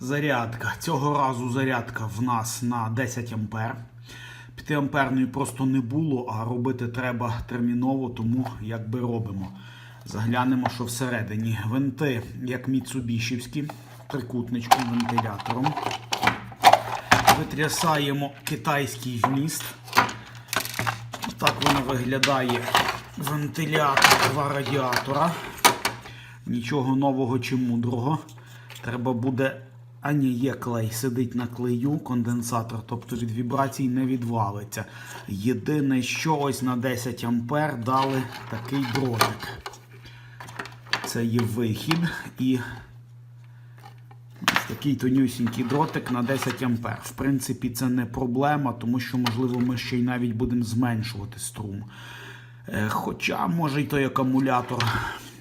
Зарядка. Цього разу зарядка в нас на 10 ампер. 5 амперної просто не було, а робити треба терміново, тому якби робимо. Заглянемо, що всередині. Винти, як міцубішівські, трикутничком, вентилятором. Витрясаємо китайський вміст. Так воно виглядає вентилятор два радіатора. Нічого нового чи мудрого. Треба буде. А ні, є клей, сидить на клею конденсатор, тобто від вібрацій не відвалиться. Єдине, що ось на 10 ампер дали такий дротик. Це є вихід і ось такий тонюсінький дротик на 10 ампер. В принципі, це не проблема, тому що, можливо, ми ще й навіть будемо зменшувати струм. Е, Хоча, може, й той акумулятор,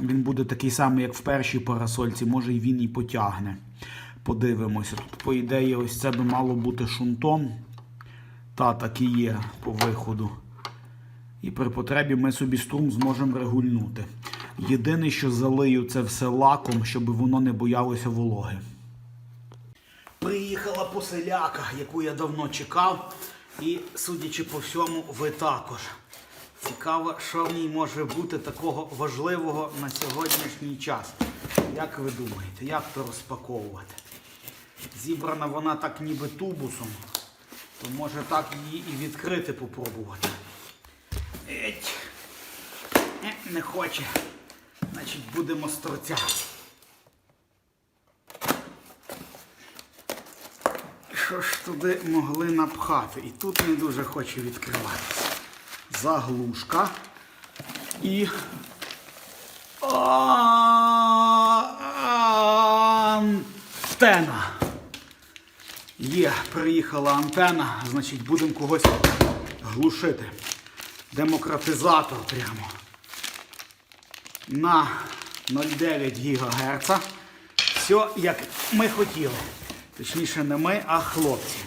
він буде такий самий, як в першій парасольці, може й він і потягне. Подивимося. Тут, по ідеї, ось це би мало бути шунтом. Та так і є по виходу. І при потребі ми собі струм зможемо регульнути. Єдине, що залию це все лаком, щоб воно не боялося вологи. Приїхала поселяка, яку я давно чекав, і, судячи по всьому, ви також. Цікаво, що в ній може бути такого важливого на сьогоднішній час. Як ви думаєте, як то розпаковувати? Зібрана вона так ніби тубусом, то може так її і відкрити попробувати. Еть. Е, не хоче. Значить, будемо з торця. Що ж туди могли напхати? І тут не дуже хоче відкриватися. Заглушка. І. Антена. Є, приїхала антена, значить будемо когось глушити. Демократизатор прямо. На 0,9 ГГц. Все, як ми хотіли. Точніше, не ми, а хлопці.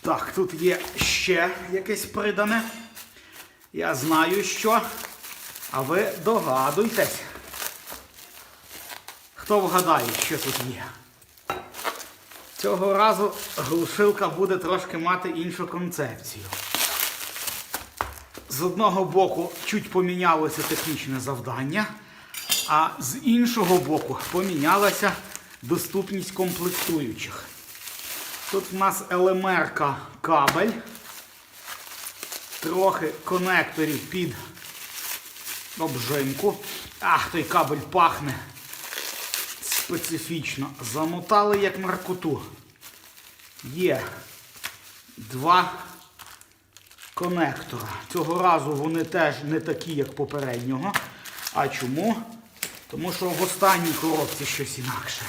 Так, тут є ще якесь придане. Я знаю що. А ви догадуйтесь. Хто вгадає, що тут є? Цього разу глушилка буде трошки мати іншу концепцію. З одного боку чуть помінялося технічне завдання, а з іншого боку помінялася доступність комплектуючих. Тут в нас LMR кабель, трохи конекторів під обжимку. Ах, той кабель пахне специфічно. Замотали як наркоту. Є два конектора. Цього разу вони теж не такі, як попереднього. А чому? Тому що в останній коробці щось інакше.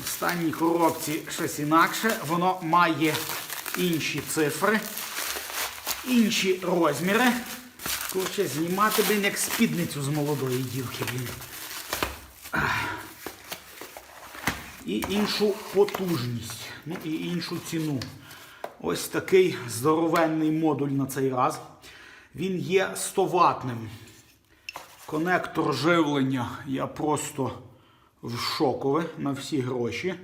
В останній коробці щось інакше. Воно має інші цифри, інші розміри. Коротше, знімати, блін, як спідницю з молодої дівки, блін. І іншу потужність, ну і іншу ціну. Ось такий здоровенний модуль на цей раз. Він є 100 ватним. Конектор живлення я просто в шокове на всі гроші.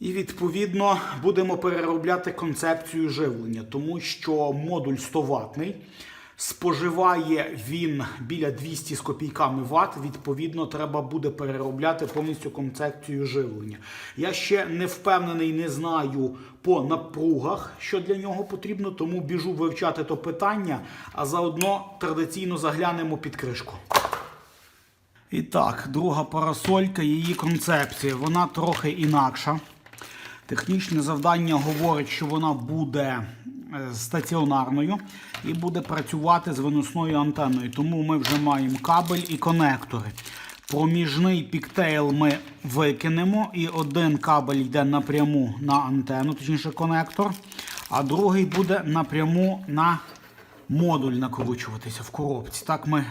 І відповідно будемо переробляти концепцію живлення, тому що модуль 100 ватний. Споживає він біля 200 з копійками ватт, відповідно, треба буде переробляти повністю концепцію живлення. Я ще не впевнений, не знаю по напругах, що для нього потрібно, тому біжу вивчати то питання, а заодно традиційно заглянемо під кришку. І так, друга парасолька, її концепція, вона трохи інакша. Технічне завдання говорить, що вона буде стаціонарною і буде працювати з виносною антеною. Тому ми вже маємо кабель і конектори. Проміжний піктейл ми викинемо, і один кабель йде напряму на антенну, точніше конектор, а другий буде напряму на модуль накручуватися в коробці. Так ми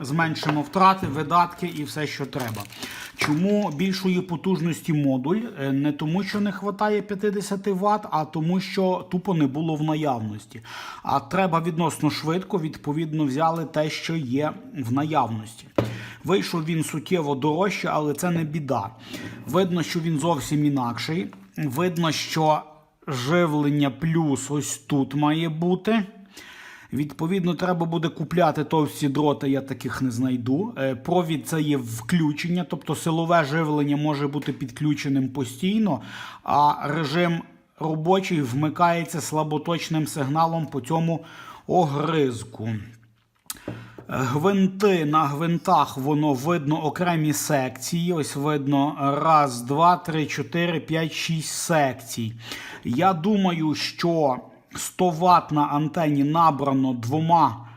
зменшимо втрати, видатки і все, що треба. Чому більшої потужності модуль? Е, Не тому, що не вистачає 50 Вт, а тому, що тупо не було в наявності. А треба відносно швидко, відповідно, взяли те, що є в наявності. Вийшов він суттєво дорожче, але це не біда. Видно, що він зовсім інакший. Видно, що живлення плюс ось тут має бути. Відповідно, треба буде купляти товсті дроти, я таких не знайду. Е, Провід це є включення, тобто силове живлення може бути підключеним постійно, а режим робочий вмикається слаботочним сигналом по цьому огризку. Гвинти на гвинтах воно видно окремі секції. Ось видно раз, два, три, чотири, п'ять, шість секцій. Я думаю, що 100 Вт на антені набрано двома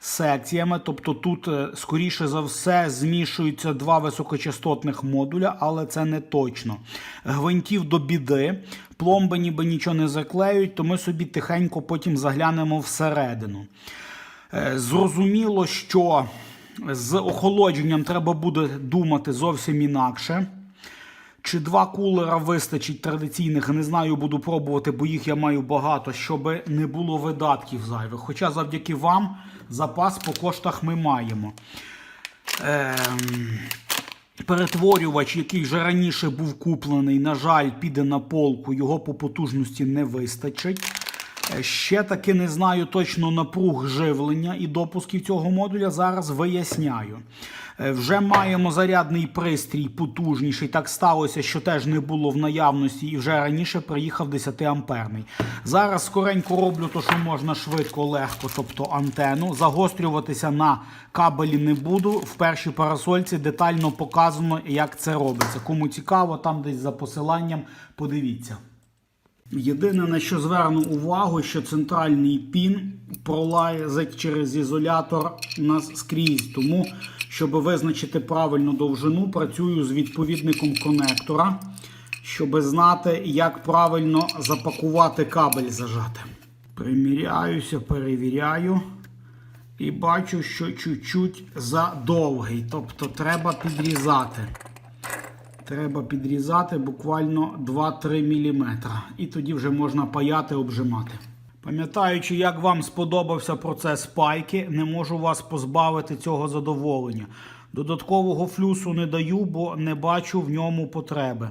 секціями. Тобто тут, е, скоріше за все, змішуються два високочастотних модуля, але це не точно. Гвинтів до біди, пломби ніби нічого не заклеюють, то ми собі тихенько потім заглянемо всередину. Е, Зрозуміло, що з охолодженням треба буде думати зовсім інакше. Чи два кулера вистачить традиційних, не знаю, буду пробувати, бо їх я маю багато, щоб не було видатків зайвих. Хоча завдяки вам запас по коштах ми маємо. Ем, Перетворювач, який вже раніше був куплений, на жаль, піде на полку, його по потужності не вистачить. Ще таки не знаю точно напруг живлення і допусків цього модуля. Зараз виясняю. Е, Вже маємо зарядний пристрій потужніший. Так сталося, що теж не було в наявності, і вже раніше приїхав 10 амперний. Зараз скоренько роблю то, що можна швидко, легко, тобто антенну. Загострюватися на кабелі не буду. В першій парасольці детально показано, як це робиться. Кому цікаво, там десь за посиланням подивіться. Єдине, на що зверну увагу, що центральний пін пролазить через ізолятор у нас скрізь. Тому, щоб визначити правильну довжину, працюю з відповідником конектора, щоб знати, як правильно запакувати кабель зажати. Приміряюся, перевіряю. І бачу, що чуть-чуть задовгий. Тобто треба підрізати. Треба підрізати буквально 2-3 мм. І тоді вже можна паяти, обжимати. Пам'ятаючи, як вам сподобався процес пайки, не можу вас позбавити цього задоволення. Додаткового флюсу не даю, бо не бачу в ньому потреби.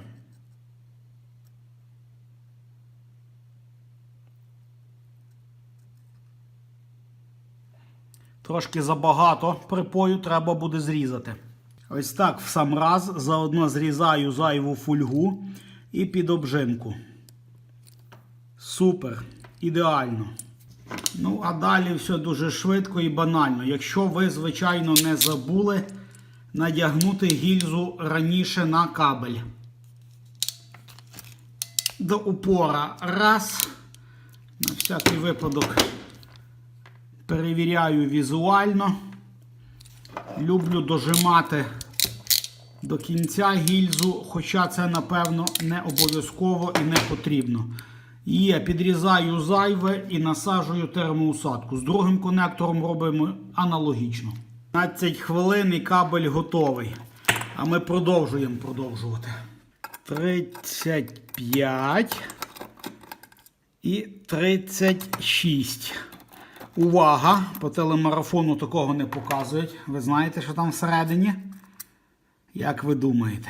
Трошки забагато припою треба буде зрізати. Ось так в сам раз заодно зрізаю зайву фольгу і під обжимку. Супер. Ідеально. Ну, а далі все дуже швидко і банально. Якщо ви, звичайно, не забули надягнути гільзу раніше на кабель. До упора раз. На всякий випадок перевіряю візуально. Люблю дожимати до кінця гільзу, хоча це, напевно, не обов'язково і не потрібно. Є, підрізаю зайве і насаджую термоусадку. З другим конектором робимо аналогічно. 15 хвилин і кабель готовий. А ми продовжуємо продовжувати. 35 і 36. Увага! По телемарафону такого не показують. Ви знаєте, що там всередині? Як ви думаєте?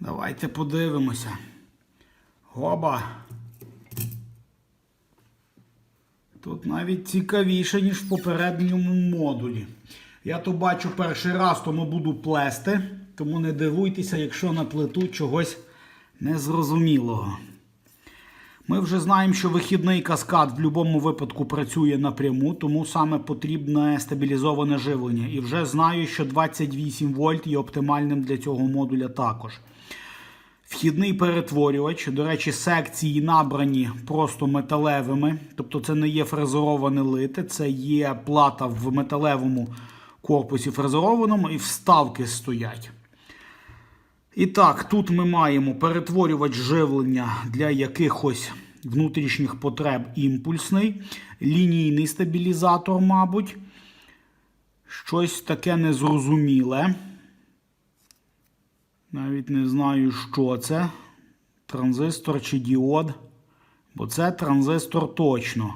Давайте подивимося. Гоба. Тут навіть цікавіше, ніж в попередньому модулі. Я то бачу перший раз, тому буду плести. Тому не дивуйтеся, якщо наплету чогось незрозумілого. Ми вже знаємо, що вихідний каскад в будь-якому випадку працює напряму, тому саме потрібне стабілізоване живлення. І вже знаю, що 28 вольт є оптимальним для цього модуля також. Вхідний перетворювач, до речі, секції набрані просто металевими, тобто це не є фрезероване лите, це є плата в металевому корпусі фрезерованому і вставки стоять. І так, тут ми маємо перетворювач живлення для якихось внутрішніх потреб імпульсний, лінійний стабілізатор, мабуть. Щось таке незрозуміле. Навіть не знаю, що це. Транзистор чи діод. Бо це транзистор точно.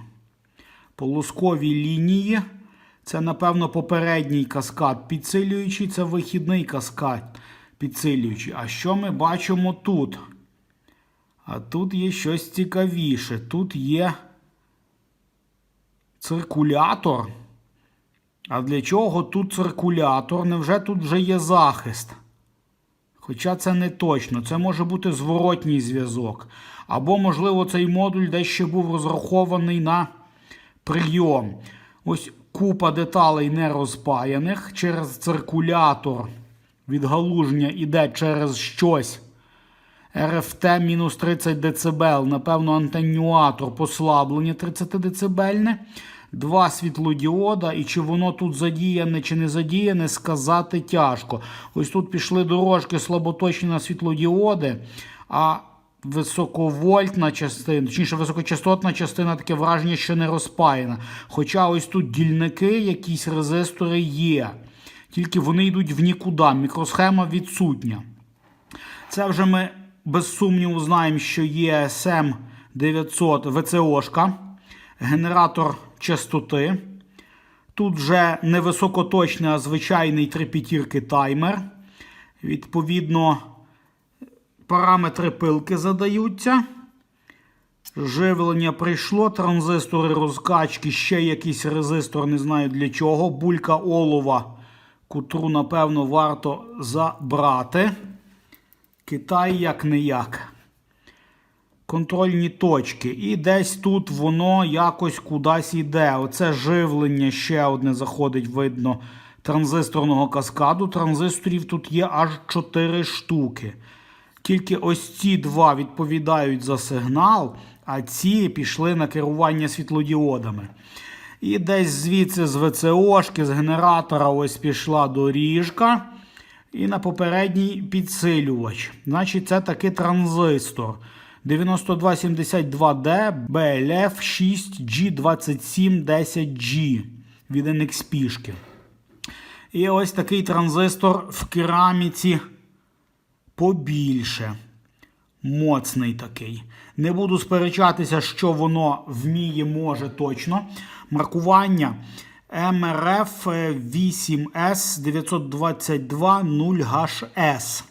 Полоскові лінії. Це, напевно, попередній каскад підсилюючий, це вихідний каскад підсилюючий. А що ми бачимо тут? А тут є щось цікавіше. Тут є циркулятор. А для чого тут циркулятор? Невже тут вже є захист? Хоча це не точно, це може бути зворотній зв'язок. Або, можливо, цей модуль дещо був розрахований на прийом. Ось купа деталей не розпаяних. Через циркулятор відгалуження йде через щось. РФТ мінус 30 дБ, напевно, антенюатор послаблення 30 дБ. Два світлодіода, і чи воно тут задіяне, чи не задіяне, сказати тяжко. Ось тут пішли дорожки слаботочні на світлодіоди, а високовольтна частина, точніше високочастотна частина таке враження, що не розпаяна. Хоча ось тут дільники, якісь резистори є. Тільки вони йдуть в нікуди. Мікросхема відсутня. Це вже ми без сумніву знаємо, що є SM 900 ВЦОшка, генератор частоти. Тут вже не високоточний, а звичайний 3 п'ятірки таймер. Відповідно, параметри пилки задаються. Живлення прийшло, транзистори розкачки, ще якийсь резистор, не знаю для чого. Булька олова, котру, напевно, варто забрати. Китай як не як. Контрольні точки. І десь тут воно якось кудись йде. Оце живлення ще одне заходить, видно, транзисторного каскаду. Транзисторів тут є аж 4 штуки. Тільки ось ці два відповідають за сигнал, а ці пішли на керування світлодіодами. І десь звідси з ВЦОшки, з генератора ось пішла доріжка. І на попередній підсилювач. Значить, це таки транзистор 9272D BLF 6G2710G від NXP. І ось такий транзистор в кераміці побільше. Моцний такий. Не буду сперечатися, що воно вміє, може точно. Маркування МРФ 8С 922 0HS.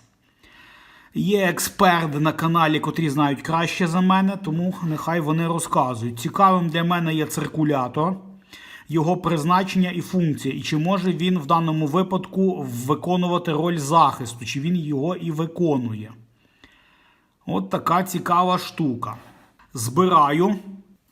Є експерти на каналі, котрі знають краще за мене, тому нехай вони розказують. Цікавим для мене є циркулятор, його призначення і функція, і чи може він в даному випадку виконувати роль захисту, чи він його і виконує. От така цікава штука. Збираю.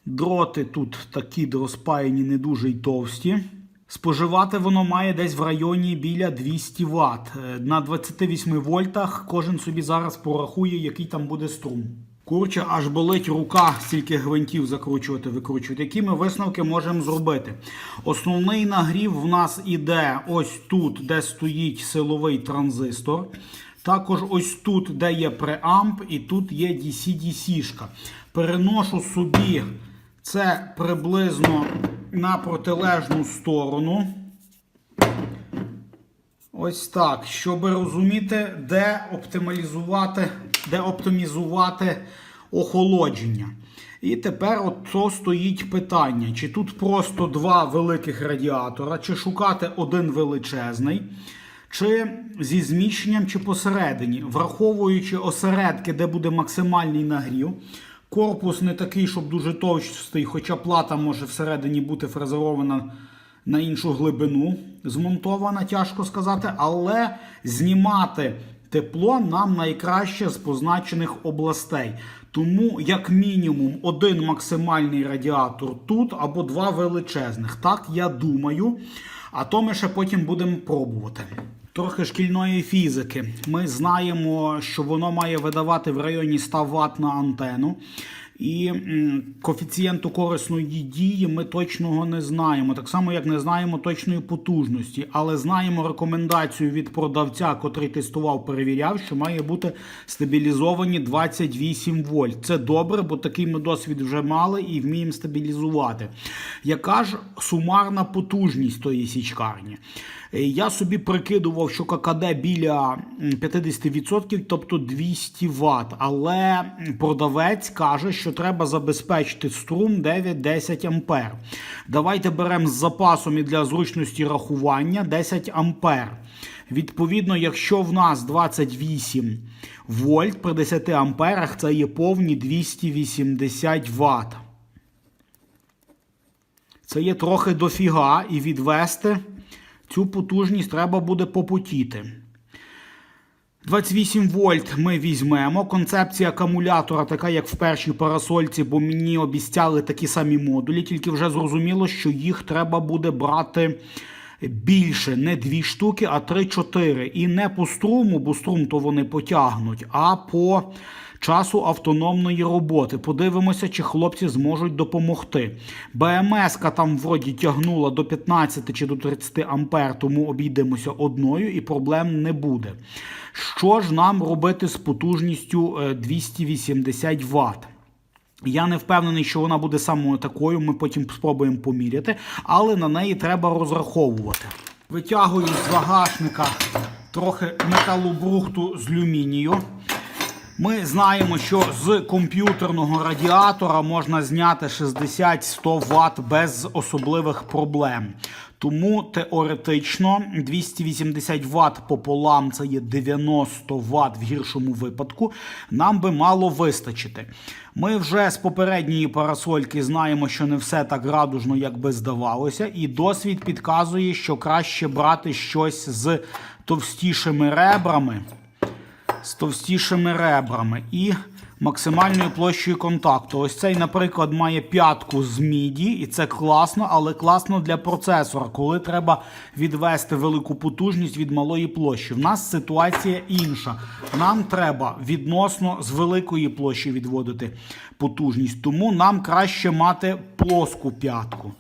Дроти тут такі розпаяні, не дуже й товсті. Споживати воно має десь в районі біля 200 Вт. На 28 вольтах кожен собі зараз порахує, який там буде струм. Курче, аж болить рука, стільки гвинтів закручувати, викручувати. Які ми висновки можемо зробити? Основний нагрів в нас іде ось тут, де стоїть силовий транзистор. Також ось тут, де є преамп, і тут є DC-DC-шка. Переношу собі це приблизно на протилежну сторону. Ось так. Щоб розуміти, де оптималізувати, де оптимізувати охолодження. І тепер от то стоїть питання: чи тут просто два великих радіатора, чи шукати один величезний, чи зі зміщенням, чи посередині, враховуючи осередки, де буде максимальний нагрів. Корпус не такий, щоб дуже товстий, хоча плата може всередині бути фрезерована на іншу глибину, змонтована, тяжко сказати, але знімати тепло нам найкраще з позначених областей. Тому, як мінімум, один максимальний радіатор тут або два величезних. Так, я думаю. А то ми ще потім будемо пробувати. Трохи шкільної фізики. Ми знаємо, що воно має видавати в районі 100 Вт на антенну. І коефіцієнту корисної дії ми точного не знаємо. Так само, як не знаємо точної потужності, але знаємо рекомендацію від продавця, котрий тестував, перевіряв, що має бути стабілізовані 28 вольт. Це добре, бо такий ми досвід вже мали і вміємо стабілізувати. Яка ж сумарна потужність тої січкарні? Е, Я собі прикидував, що ККД біля 50%, тобто 200 Вт. Але продавець каже, що треба забезпечити струм 9-10 ампер. Давайте беремо з запасом і для зручності рахування 10 ампер. Відповідно, якщо в нас 28 вольт при 10 амперах, це є повні 280 Вт. Це є трохи дофіга, і відвести цю потужність треба буде попутіти. 28 вольт ми візьмемо. Концепція акумулятора така, як в першій парасольці, бо мені обіцяли такі самі модулі, тільки вже зрозуміло, що їх треба буде брати більше, не дві штуки, а 3-4. І не по струму, бо струм то вони потягнуть, а по часу автономної роботи. Подивимося, чи хлопці зможуть допомогти. БМС там вроді тягнула до 15 чи до 30 ампер, тому обійдемося одною і проблем не буде. Що ж нам робити з потужністю е, 280 Вт? Я не впевнений, що вона буде самою такою. Ми потім спробуємо поміряти, але на неї треба розраховувати. Витягую з багажника трохи металобрухту з люмінію. Ми знаємо, що з комп'ютерного радіатора можна зняти 60-100 Вт без особливих проблем. Тому теоретично 280 Вт пополам це є 90 Вт в гіршому випадку. Нам би мало вистачити. Ми вже з попередньої парасольки знаємо, що не все так радужно, як би здавалося, і досвід підказує, що краще брати щось з товстішими ребрами з товстішими ребрами і максимальною площею контакту. Ось цей, наприклад, має п'ятку з міді, і це класно, але класно для процесора, коли треба відвести велику потужність від малої площі. В нас ситуація інша. Нам треба відносно з великої площі відводити потужність, тому нам краще мати плоску п'ятку.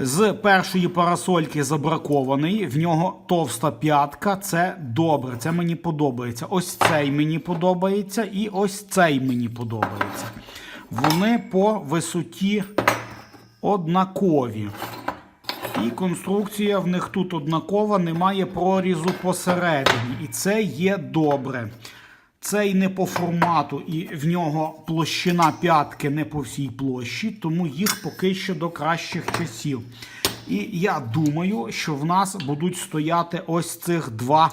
З першої парасольки забракований, в нього товста п'ятка. Це добре, це мені подобається. Ось цей мені подобається, і ось цей мені подобається. Вони по висоті однакові. І конструкція в них тут однакова, немає прорізу посередині. І це є добре. Цей не по формату, і в нього площина п'ятки не по всій площі, тому їх поки що до кращих часів. І я думаю, що в нас будуть стояти ось цих два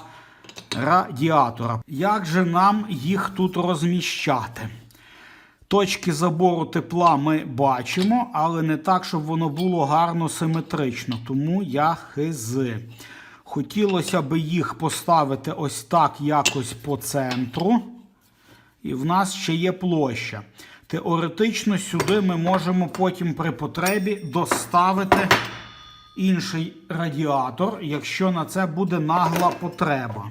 радіатора. Як же нам їх тут розміщати? Точки забору тепла ми бачимо, але не так, щоб воно було гарно симетрично. Тому я хизи. Хотілося б їх поставити ось так якось по центру. І в нас ще є площа. Теоретично сюди ми можемо потім при потребі доставити інший радіатор, якщо на це буде нагла потреба.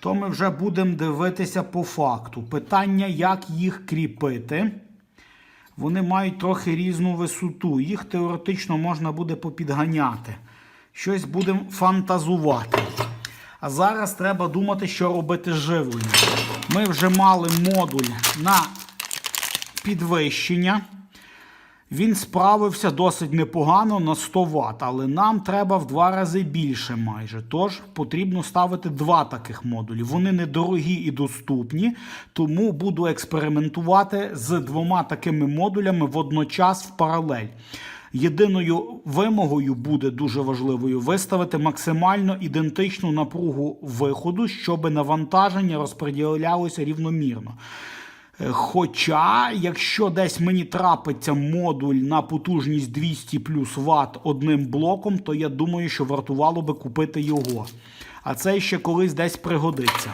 То ми вже будемо дивитися по факту. Питання, як їх кріпити. Вони мають трохи різну висоту. Їх теоретично можна буде попідганяти. Щось будемо фантазувати. А зараз треба думати, що робити з живленням. Ми вже мали модуль на підвищення. Він справився досить непогано на 100 Вт, але нам треба в два рази більше майже. Тож потрібно ставити два таких модулі. Вони недорогі і доступні, тому буду експериментувати з двома такими модулями водночас в паралель. Єдиною вимогою буде дуже важливою виставити максимально ідентичну напругу виходу, щоб навантаження розподілялося рівномірно. Е, Хоча, якщо десь мені трапиться модуль на потужність 200 плюс Вт одним блоком, то я думаю, що вартувало би купити його. А це ще колись десь пригодиться.